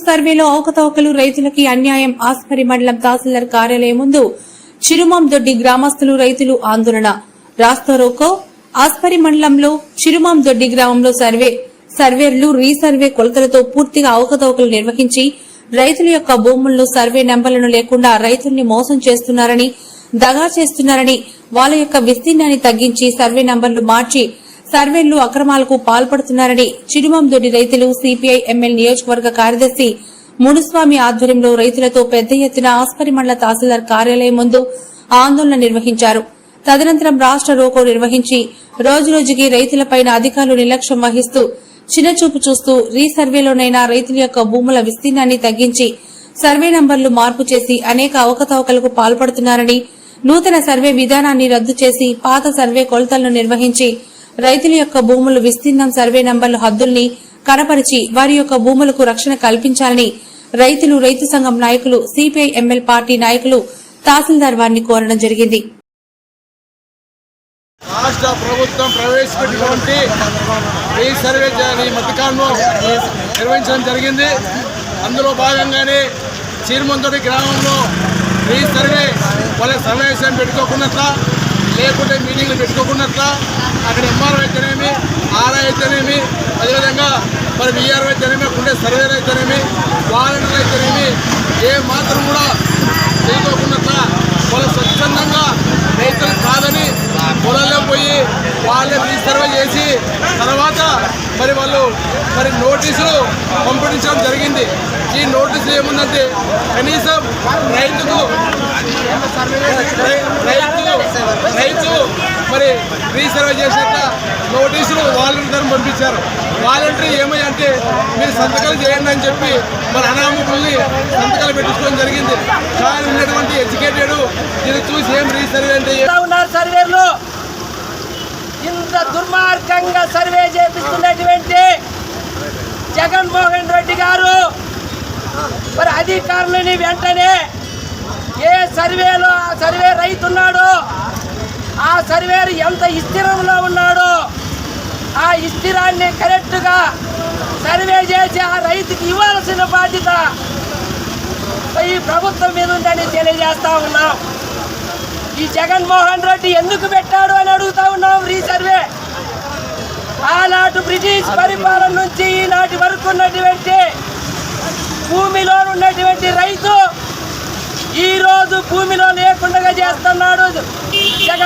సర్వేలో అవకతవకలు రైతులకి అన్యాయం ఆస్పరి మండలం తహసీల్దార్ కార్యాలయం ముందు చిరుమం దొడ్డి గ్రామస్తులు రైతులు ఆందోళన. రాస్తోరోకో ఆస్పరి మండలంలో చిరుమం దొడ్డి గ్రామంలో సర్వే సర్వేర్లు రీసర్వే కొలతలతో పూర్తిగా అవకతవకలు నిర్వహించి రైతుల యొక్క భూముల్లో సర్వే నెంబర్లను లేకుండా రైతుల్ని మోసం చేస్తున్నారని దగా చేస్తున్నారని వాళ్ళ యొక్క విస్తీర్ణాన్ని తగ్గించి సర్వే నంబర్లు మార్చి సర్వేలు అక్రమాలకు పాల్పడుతున్నారని చిరుమందొడి రైతులు సిపిఐ ఎమ్మెల్ నియోజకవర్గ కార్యదర్శి మునుస్వామి ఆధ్వర్యంలో రైతులతో పెద్ద ఎత్తున ఆస్పరి మండల తహసీల్దార్ కార్యాలయం ముందు ఆందోళన నిర్వహించారు. తదనంతరం రాష్ట్ర రోకో నిర్వహించి రోజురోజుకి రైతులపైన అధికారులు నిర్లక్ష్యం వహిస్తూ చిన్నచూపు చూస్తూ రీసర్వేలోనైనా రైతుల యొక్క భూముల విస్తీర్ణాన్ని తగ్గించి సర్వే నంబర్లు మార్పు చేసి అనేక అవకతవకలకు పాల్పడుతున్నారని నూతన సర్వే విధానాన్ని రద్దు చేసి పాత సర్వే కొలతలను నిర్వహించి రైతుల యొక్క భూములు విస్తీర్ణం సర్వే నంబర్ల హద్దుల్ని కనపరిచి వారి యొక్క భూములకు రక్షణ కల్పించాలని రైతులు రైతు సంఘం నాయకులు సిపిఐ ఎంఎల్ పార్టీ నాయకులు తహసీల్దార్ వారిని కోరడం జరిగింది. రాష్ట్ర ప్రభుత్వం ప్రవేశపెట్టినటువంటి ఈ సర్వే జ- ఈ మధ్యకాలంలో నిర్వహించడం జరిగింది. అందులో భాగంగానే చీరమంతోటి గ్రామంలో ఈ సర్వే వాళ్ళ సమావేశం పెట్టుకోకుండా లేకుంటే మీటింగ్లు పెట్టుకోకున్నట్ల అక్కడ ఎంఆర్ఓ అయితేనేమి ఆర్ఐ అయితేనేమి అదేవిధంగా మరి విఆర్ఓ అయితేనేమి ఉండే సర్వేలు అయితేనేమి వాలంటీర్లు అయితేనేమి ఏ మాత్రం కూడా చేయకోకున్నట్ల వాళ్ళు స్వచ్ఛందంగా రైతులు కాదని పొలంలో పోయి వాళ్ళే రీసర్వే చేసి తర్వాత మరి వాళ్ళు మరి నోటీసులు పంపించడం జరిగింది. ఈ నోటీసులు ఏముందంటే కనీసం రైతుకు రైతు రీసర్వే చేసేట నోటీసులు వాలంటీర్ పంపించారు. వాలంటరీ ఏమై అంటే మీరు సంతకాలు చేయండి అని చెప్పి మరి అనామకుల్ని సంతకాలు పెట్టించుకోవడం జరిగింది. కానీ ఉన్నటువంటి ఎడ్యుకేటెడ్ దీన్ని చూసి ఏం రీసర్వే అంటే ఎలా ఉన్నారు సర్వేలు? ఇంత దుర్మార్గంగా సర్వే చేపిస్తున్నటువంటి జగన్మోహన్ రెడ్డి గారు మరి అధికారులని వెంటనే ఏ సర్వేలో ఆ సర్వే రైతున్నాడో సర్వేరు ఎంత ఇస్థిరంలో ఉన్నాడో ఆ ఇస్థిరాన్ని కరెక్ట్గా సర్వే చేసి ఆ రైతుకి ఇవ్వాల్సిన బాధ్యత ఈ ప్రభుత్వం మీద ఉందని తెలియజేస్తా ఉన్నాం. ఈ జగన్మోహన్ రెడ్డి ఎందుకు పెట్టాడు అని అడుగుతా ఉన్నాం రీసర్వే ఆనాటి బ్రిటిష్ పరిపాలన నుంచి ఈనాటి వరకు ఉన్నటువంటి భూమిలో ఉన్నటువంటి రైతు ఈ రోజు భూమిలో లేకుండా చేస్తున్నాడు జగన్.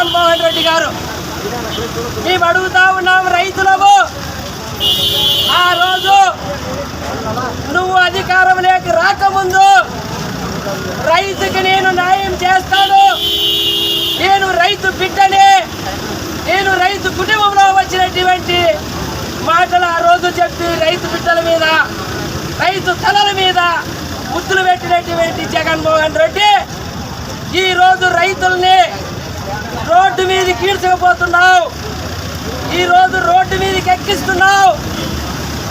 మేము అడుగుతా ఉన్నాం రైతులకు. ఆ రోజు నువ్వు అధికారం లేక రాకముందు రైతుకి నేను న్యాయం చేస్తాను. నేను రైతు బిడ్డనే నేను రైతు కుటుంబంలో వచ్చినటువంటి మాటలు ఆ రోజు చెప్పి రైతు బిడ్డల మీద రైతు తలల మీద ముద్దులు పెట్టినటువంటి జగన్మోహన్ రెడ్డి ఈ రోజు రైతుల్ని రోడ్డు మీద కీడ్చకపోతున్నావు. ఈరోజు రోడ్డు మీదకి ఎక్కిస్తున్నావు.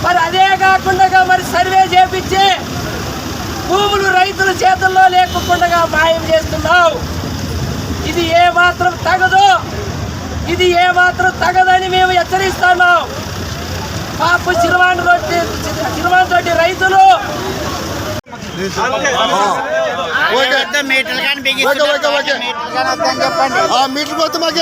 మరి అదే కాకుండా మరి సర్వే చేపించి భూములు రైతుల చేతుల్లో లేకుండా మాయం చేస్తున్నావు. ఇది ఏ మాత్రం తగదు. ఇది ఏ మాత్రం తగదని మేము హెచ్చరిస్తున్నాం. పాప చిరువాణి రొట్టి చిరువాణి తోటి రైతులు మీటర్లు కానీ ఓకే. మీటర్లు కానీ చెప్పండి. మీటర్ మొత్తం మాకే